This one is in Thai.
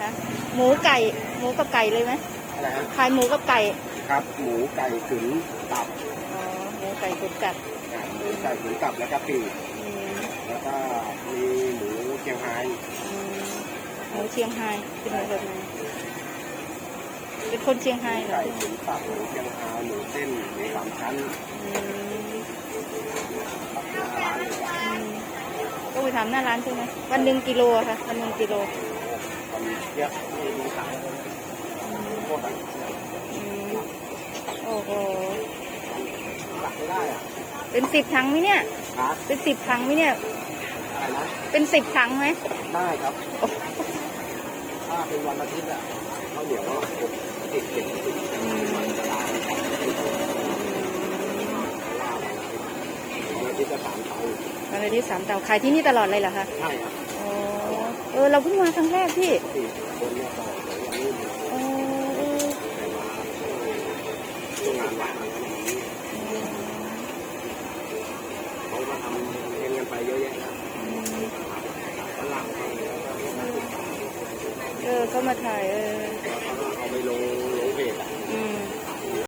นะคะ หมูไก่ หมูกับไก่เลยไหมอะไรฮะขายหมูกับไก่ครับ หมูไก่ตุ๋นตับอ๋อหมูไก่ตุ๋นกัดอ่าหมูไก่ตุ๋นตับแล้วก็ปีกอืมแล้วก็มีหมูเชียงไฮ้อืมหมูเชียงไฮ้เป็นแบบไหนเป็นคนเชียงไฮ้เหรอไก่ตุ๋นตับหมูเชียงไฮ้หมูเส้นหมูสามชั้นอืม ตับหน้าร้านเลยครับอืมก็ไปทำหน้าร้านใช่ไหมวันหนึ่งกิโลอะค่ะวันหนึ่งกิโล ตอนเยอะที่ดูขายโคตรอะอืมโอ้โหตักไม่ได้อะเป็นสิบถังไหมเนี่ยฮะเป็นสิบถังไหมเนี่ย อะไรนะเป็นสิบถังไหมได้ครับ ถ้าเป็นวันอาทิตย์อะข้าวเหนียวก็หกสิบเจ็ดสิบวันเวลาวันอาทิตย์ก็สามเท่าวันละที่สามเตาขายที่นี่ตลอดเลยเหรอคะ ใช่ครับ เออเราเพิ่งมาครั้งแรกพี่เออเออเขาก็ทำเองกันไปเยอะแยะนะฝรั่งเขาเนี่ยก็มาถ่ายเออ เอาไปลง